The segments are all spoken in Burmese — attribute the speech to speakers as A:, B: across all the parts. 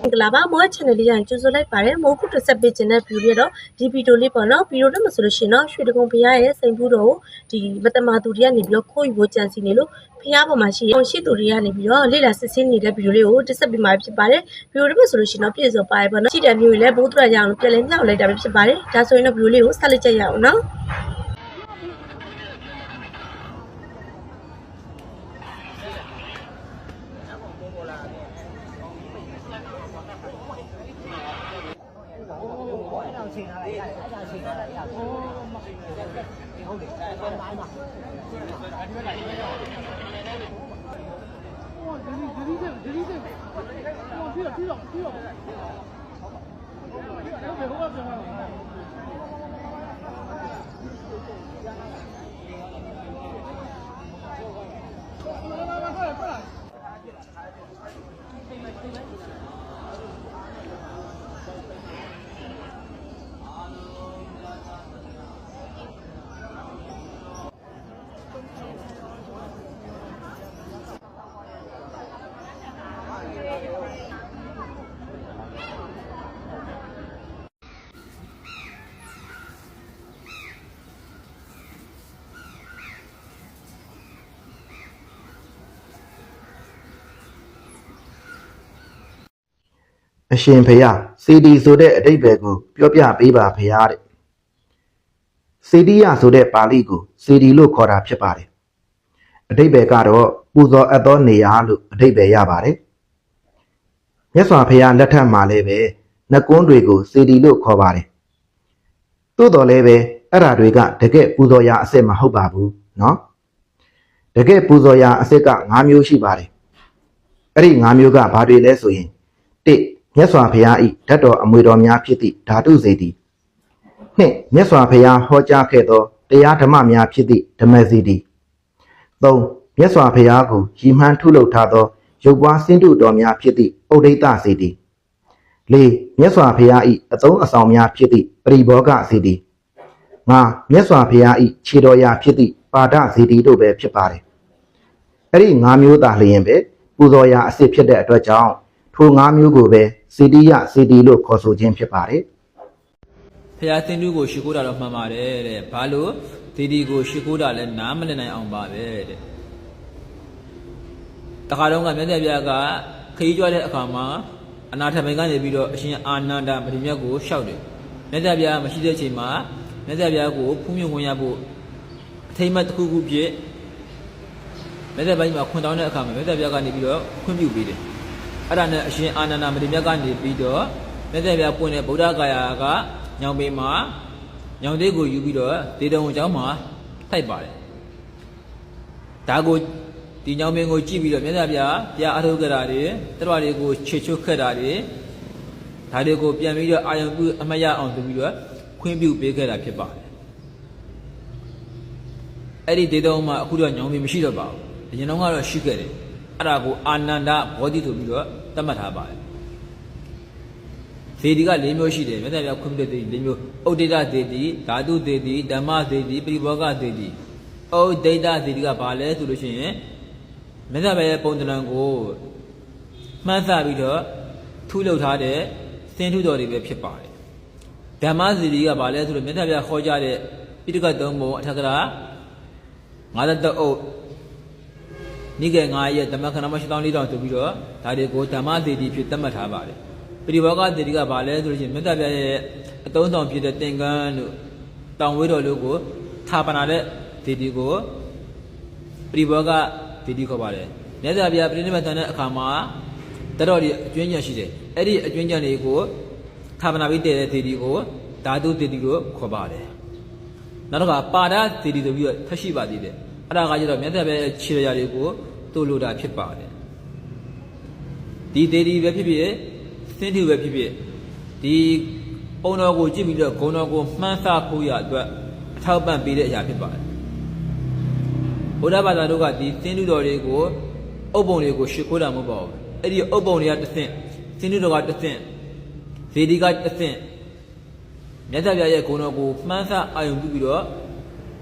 A: မင်္ဂလာပါမော channel လေးရကြိုဆိုလိုက်ပါတယ်မိုးခုတစ်ဆက်ပေးခြင်းတဲ့ view လေးတော့ဒီဗီဒီယိုလေးပေါ့နော်ဗီဒီယိုတော့မဆိုလို့ရှိရင်တော့ရွှေတကုံဘုရားရဲ့စိန်ဖူးတော်ကိုဒီမတမာသူတွေကနေပြီးတော့ခိုးယူဖို့ကြံစီနေလို့ဘုရားပေါ်မှာရှိတဲ့ရှိသူတွေကနေပြီးတော့လေ့လာစစ်ဆေးနေတဲ့ဗီဒီယိုလေးကိုတစ်ဆက်ပေးမှာဖြစ်ပါတယ်ဗီဒီယိုတော့မဆိုလို့ရှိရင်တော့ပြည့်စုံပါရပေါ့နော်ရှိတဲ့မျိုးတွေလည်းဘိုးတူရရအောင်ပြန်လည်မြောက်လိုက်တာပဲဖြစ်ပါတယ်ဒါဆိုရင်တော့ဗီဒီယိုလေးကိုဆက်လက်ကြည့်ရအောင်နော် 钱啊，一家钱啊，一家钱啊，几好嘅，我买嘛。哇，这里这里这，这里这，哇，对了对了对了。两百多块钱啊。Thank you.
B: အရှင်ဖေယစီဒီဆိုတဲ့အတိတ်ဘယ်ကိုပြောပြပေးပါဖေယတဲ့စီဒီယဆိုတဲ့ပါဠိကိုစီဒီလို့ခေါ်တာဖြစ်ပါတယ်အတိတ်ဘယ်ကတော့ပူဇော်အပ်သောနေရာလို့အတိတ်ဘယ်ရပါတယ်မြတ်စွာဘုရားလက်ထက်မှာလည်းပဲနှကွန်းတွေကိုစီဒီလို့ခေါ်ပါတယ်သို့တော်လည်းပဲအဲ့ဓာတွေကတကယ်ပူဇော်ရာအစစ်မဟုတ်ပါဘူးเนาะတကယ်ပူဇော်ရာအစစ်က၅မျိုးရှိပါတယ်အဲ့ဒီ၅မျိုးကဘာတွေလဲဆိုရင် ၁ မြတ်စွာဘုရားဤဓာတ်တော်အမွေတော်များဖြစ်သည့်ဓာတုစေတီ၂မြတ်စွာဘုရားဟောကြားခဲ့သောတရားဓမ္မများဖြစ်သည့်ဓမ္မစေတီ၃မြတ်စွာဘုရားကိုရည်မှန်းထုလုပ်ထားသောရုပ်ပွားစင်းတုတော်များဖြစ်သည့်ဩဒိတစေတီ၄မြတ်စွာဘုရားဤအသုံးအဆောင်များဖြစ်သည့်ပရိဘောဂစေတီ၅မြတ်စွာဘုရားဤခြေတော်ရာဖြစ်သည့်ပါဒစေတီတို့ပဲဖြစ်ပါတယ်အဲ့ဒီ၅မျိုးသာလျင်ပဲပူဇော်ရာအစစ်ဖြစ်တဲ့အတွက်ကြောင့် ထို၅မျိုးကိုပဲစေတီယစေတီလို့ခေါ်ဆိုခြင်းဖြစ်ပါတယ်
C: ဖះသင်တူကိုရှ िख ိုးတာတော့မှန်ပါတယ်တဲ့ဘာလို့ဒီဒီကိုရှ िख ိုးတာလဲနားမလည်နိုင်အောင်ပါပဲတဲ့တခါတော့ကမြတ်စွာဘုရားကခရီးကြွတဲ့အခါမှာအနာထမိန်ကနေပြီးတော့အရှင်အာနန္ဒမထေရမြတ်ကိုရှောက်တယ်မြတ်စွာဘုရားမရှိတဲ့အချိန်မှာမြတ်စွာဘုရားကိုဖူးမြုံဝင်ရဖို့အထိမ့်မတ်တစ်ခုခုဖြစ်မြတ်စွာဘုရားမှာခွန်တောင်းတဲ့အခါမှာမြတ်စွာဘုရားကနေပြီးတော့ခွင့်ပြုပေးတယ် အဲ့ဒါနဲ့အရှင်အာနန္ဒမထေရမြတ်ကနေပြီးတော့မြတ်စွာဘုရားပွင့်တဲ့ဗုဒ္ဓဂါယာကညောင်ပေမှာညောင်သေးကိုယူပြီးတော့ဒေတုံအကြောင်းမှာတိုက်ပါတယ်ဒါကိုဒီညောင်ပင်ကိုကြည့်ပြီးတော့မြတ်စွာဘုရားတရားအထုတ်ကြတာတွေတတော်တွေကိုခြေချွတ်ခတ်တာတွေဒါတွေကိုပြန်ပြီးတော့အာယုံပြုအမတ်ရအောင်ဆိုပြီးတော့ခွင့်ပြုပေးခဲ့တာဖြစ်ပါတယ်အဲ့ဒီဒေတုံမှာအခုတော့ညောင်ပင်မရှိတော့ပါဘူးအရင်တော့ကတော့ရှိခဲ့တယ် အဲ့ဒါကိုအာနန္ဒဘောဓိဆိုပြီးတော့သတ်မှတ်ထားပါတယ်သေတီက၄မျိုးရှိတယ်မြတ်စွာဘုရားခွင့်ပြုတဲ့သေတီ၄မျိုးဥဒိတသေတီဓာတုသေတီဓမ္မသေတီပရိဘောဂသေတီဥဒိတသေတီကဘာလဲဆိုလို့ရှိရင်မြတ်စွာဘုရားရဲ့ပုံသဏ္ဍာန်ကိုမှန်းဆပြီးတော့ထုလုပ်ထားတဲ့သင်ထုတော်တွေပဲဖြစ်ပါတယ်ဓမ္မသေတီကဘာလဲဆိုလို့မြတ်စွာဘုရားခေါ်ကြတဲ့ပိဋကတ်သုံးပုံအထက်ကရာ53အုပ် နိကေ9ရက်ဓမ္မခဏမရှိတောင်း၄တောင်ဆိုပြီးတော့ဒါတွေကိုဓမ္မသေတီဖြစ်သတ်မှတ်ထားပါတယ်ပရိဘောဂသေတီကဘာလဲဆိုလို့ရှိရင်မြတ်စွာဘုရားရဲ့အသုံးဆောင်ဖြစ်တဲ့သင်္ကန်းတို့တောင်ဝေးတော်လို့ကိုသာပနာတဲ့သေတီကိုပရိဘောဂသေတီခေါ်ပါတယ်မြတ်စွာဘုရားပြိဋိမတ်တန်တဲ့အခါမှာတတော်ဒီအကျွင်းညံ့ရှိတယ်အဲ့ဒီအကျွင်းညံ့တွေကိုသာပနာပြီးတည်တဲ့သေတီကိုဓာတုသေတီကိုခေါ်ပါတယ်နောက်တစ်ခါပါဒသေတီဆိုပြီးတော့ထပ်ရှိပါသေးတယ် အဲ့ဒါကကျတော့မြတ်စွာဘုရားရဲ့ခြေရာတွေကိုတို့လိုတာဖြစ်ပါတယ်ဒီသေတီပဲဖြစ်ဖြစ်သင်္ထုပဲဖြစ်ဖြစ်ဒီပုံတော်ကိုကြည့်ပြီးတော့ဂုံတော်ကိုမှန်းဆဖို့ရအတွက်အထောက်ပံ့ပေးတဲ့အရာဖြစ်ပါတယ်ဘုရားဘာသာတို့ကဒီသင်္ထုတော်တွေကိုအုပ်ပုံတွေကိုရှ िख ိုးတာမဟုတ်ပါဘူးအဲ့ဒီအုပ်ပုံတွေကတစ်ဆင့်သင်္ထုတော်ကတစ်ဆင့်ဇေဒီကတစ်ဆင့်မြတ်စွာဘုရားရဲ့ဂုဏ်တော်ကိုမှန်းဆအာရုံပြုပြီးတော့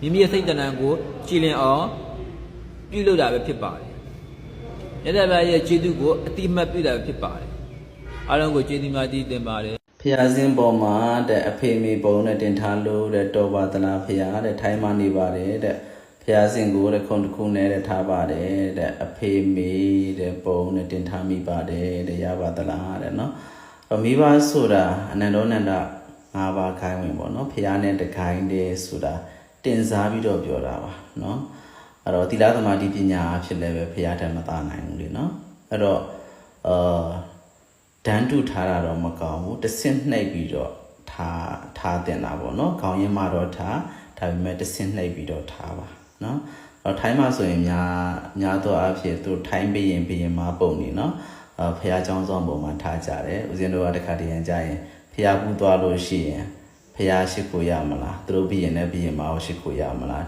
C: မိမိရဲ့စိတ်တဏ္ဍာန်ကို ကြည်လင်အောင်ပြုလုပ်တာပဲဖြစ်ပါတယ်မြတ်စွာဘုရားရဲ့ခြေသူကိုအတိအမှတ်ပြုတာဖြစ်ပါတယ်အားလုံးကိုခြေသူများတည်တင်ပါတယ်
D: ဖျားစင်းပေါ်မှာတဲ့အဖေမေပုံနဲ့တင်ထားလို့တဲ့တော်ပါသလားဖျားတဲ့ထိုင်းမနေပါတယ်တဲ့ဖျားစင်းကိုတဲ့ခုံတစ်ခုနဲ့တဲ့ထားပါတယ်တဲ့အဖေမေတဲ့ပုံနဲ့တင်ထားမိပါတယ်တဲ့ရပါသလားတဲ့နော်အဲ့တော့မိဘဆိုတာအနန္တောနန္ဒ၅ပါးခိုင်းဝင်ပေါ့နော်ဖျားနဲ့တခိုင်းတဲ့ဆိုတာ တင်စားပြီးတော့ပြောတာပါနော်အဲ့တော့သီလသမာဓိပညာအဖြစ်လည်းပဲဖျားထက်မသားနိုင်ဘူးလေနော်အဲ့တော့အာ ဒန်းတုထားတာတော့မကောင်းဘူးတစ်ဆင့်နှိပ်ပြီးတော့ထားထားတင်တာပေါ့နော်ခေါင်းရင်းမှတော့ထားဒါပေမဲ့တစ်ဆင့်နှိပ်ပြီးတော့ထားပါနော်အဲ့တော့ထိုင်းမှာဆိုရင်များများတော့အဖြစ်သူထိုင်းဘရင်ဘရင်မပုံနေနော်အဖះเจ้าဆောင်ပုံမှာထားကြတယ်ဦးဇင်းတို့ကတခါတည်းရန်ကြရင်ဖះပူသွားလို့ရှိရင် ဖះရှိခိုးရမလားသူတို့ဘရင်နဲ့ဘရင်မအောင်ရှိခိုးရမလား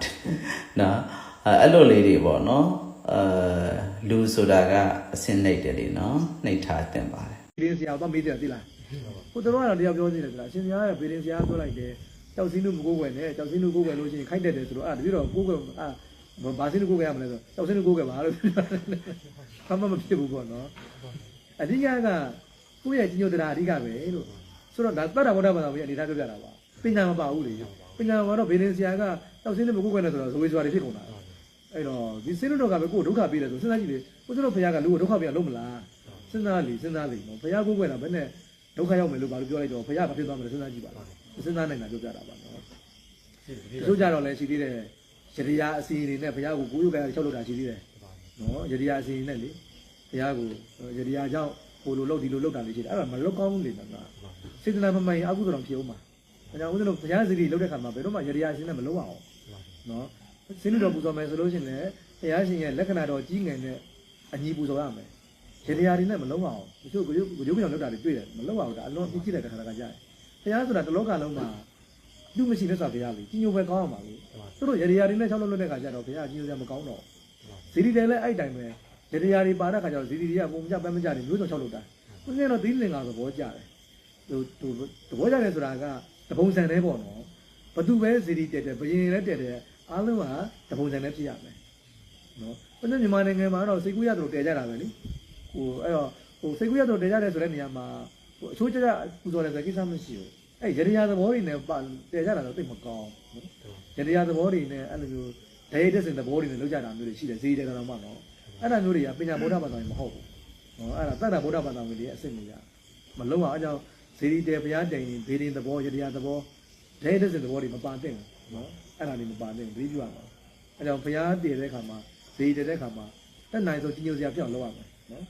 D: နော်အဲ့အဲ့လိုလေးတွေပေါ့နော်အဲလူဆိုတာကအစင်းနှိပ်တယ်လေနော်နှိပ်ထားတင်ပါတယ်
E: ဘေးရင်ဆရာတော့မေးတယ်သိလားကိုတို့ကတော့တရားပြောနေတယ်ဗျာအရှင်ဆရာကဘေးရင်ဆရာပြောလိုက်တယ်ကြောက်စင်းတို့မကိုးကွယ်နဲ့ကြောက်စင်းတို့ကိုးကွယ်လို့ရှိရင်ခိုက်တက်တယ်ဆိုတော့အဲ့ဒါတပြည့်တော့ကိုးကွယ်အာဘာစင်းတို့ကိုးကွယ်ရမလဲဆိုကြောက်စင်းတို့ကိုးကွယ်ပါလို့ဘာမှမဖြစ်ဘူးပေါ့နော်အဓိကကကိုယ့်ရဲ့ကြီးညိုတရားအဓိကပဲလို့ဆိုတော့ဒါတတ္တဗုဒ္ဓဘာသာကိုအနေထားပြောပြတာပါ ပညာမပါဘူးလေပညာကတော့ဘေးရင်ဆရာကကြောက်စင်းတို့မကိုးကွယ်နဲ့ဆိုတော့ဇဝေဇွာတွေဖြစ်ကုန်တာအဲ့တော့ဒီစင်းတို့ကပဲကိုယ်ဒုက္ခပေးတယ်ဆိုစဉ်းစားကြည့်လေကိုတို့ဘုရားကလူကိုဒုက္ခပေးရလို့မလားစဉ်းစားလေစဉ်းစားလေနော်ဘုရားကိုယ်ကွယ်တာဘယ်နဲ့ဒုက္ခရောက်မယ်လို့ဘာလို့ပြောလိုက်တော့ဘုရားဘာဖြစ်သွားမလဲစဉ်းစားကြည့်ပါလားစဉ်းစားနိုင်တာပြောပြတာပါနော်တို့ကြတော့လည်းရှိသေးတယ်ယရိယာအစီအနေနဲ့ဘုရားကိုကိုယ်ရုပ်ကချုပ်လို့တာရှိသေးတယ်နော်ယရိယာအစီအနေနဲ့လေဘုရားကိုယရိယာကြောင့်ဟိုလိုလုပ်ဒီလိုလုပ်တာလေးရှိတယ်အဲ့ဒါမလောက်ကောင်းဘူးလေနော်စေတနာမမှန်ရင်အကုသိုလ်တော်ဖြစ်အောင်ပါ ဒါကြောင့်ဦးဇင်းတို့ဘုရားစီရီလုပ်တဲ့ခါမှာဘယ်တော့မှယရိယာအစီနဲ့မလုပ်အောင်နော်စင်းတော်ပူဇော်မယ်ဆိုလို့ရှိရင်လည်းဘုရားရှင်ရဲ့လက္ခဏာတော်ကြီးငယ်နဲ့အညီပူဇော်ရမယ်ရေတရားတွေနဲ့မလုံးအောင်တချို့ကိုရုပ်ကိုရုပ်ပြောင်လောက်တာတွေတွေ့တယ်မလုံးအောင်ဒါအလွန်အကြည့်လိုက်တဲ့ခါကကြာတယ်ဘုရားဆိုတာတစ်လောကလုံးမှာလူမရှိတဲ့ဆိုဘုရားလေကြီးညိုပဲကောင်းအောင်ပါလေသူတို့ရေတရားတွေနဲ့ချောင်းလုံးလွတ်တဲ့ခါကျတော့ဘုရားကြီးညိုစရာမကောင်းတော့ဇီရီတယ်လည်းအဲ့တိုင်းပဲရေတရားတွေပါတဲ့ခါကျတော့ဇီရီတွေကပုံကြပန်းမကြတယ်မျိုးစုံချောက်လို့တာသူကတော့သီးလင်္ကာသဘောကြတယ်သူသူသဘောကြတယ်ဆိုတာက တပုံစံတည်းပေါ့နော်ဘသူပဲဇီရီတက်တယ်ဘယင်လည်းတက်တယ်အားလုံးကတပုံစံတည်းဖြစ်ရမယ်နော်ဘယ်နဲ့မြန်မာနိုင်ငံမှာတော့စိတ်ကူးရတယ်လို့တည်ကြတာပဲလေဟိုအဲ့တော့ဟိုစိတ်ကူးရတော့တရားတယ်ဆိုတဲ့နေရာမှာဟိုအချိုးကျကျပူဇော်တယ်ဆိုကိစ္စမရှိဘူးအဲ့ရတရားသဘောတွေနဲ့ပါတရားကြတာတော့သိမကောင်းနော်ရတရားသဘောတွေနဲ့အဲ့လိုမျိုးဒိတ်တဲ့စင်သဘောတွေနဲ့လောက်ကြတာမျိုးတွေရှိတယ်ဈေးတယ်ကတော့မှနော်အဲ့ဒါမျိုးတွေကပညာဗုဒ္ဓဘာသာဝင်မဟုတ်ဘူးနော်အဲ့ဒါတတ္တဗုဒ္ဓဘာသာဝင်တွေအစစ်နေကြမလုံးအောင်အကြောင်း ဈေးတယ်ဘုရားတိုင်ဘေးရင်သဘောရတရားသဘောဒိတ်တဲ့စင်သဘောတွေမပါတဲ့နော်အဲ့ဒါတွေမပါတဲ့ဘေးပြရမှာအဲ့ကြောင့်ဘုရားတည်တဲ့ခါမှာဈေးတယ်တဲ့ခါမှာတက်နိုင်ဆိုကြီးညိုစရာပြောင်းလောက်ရမယ်နော်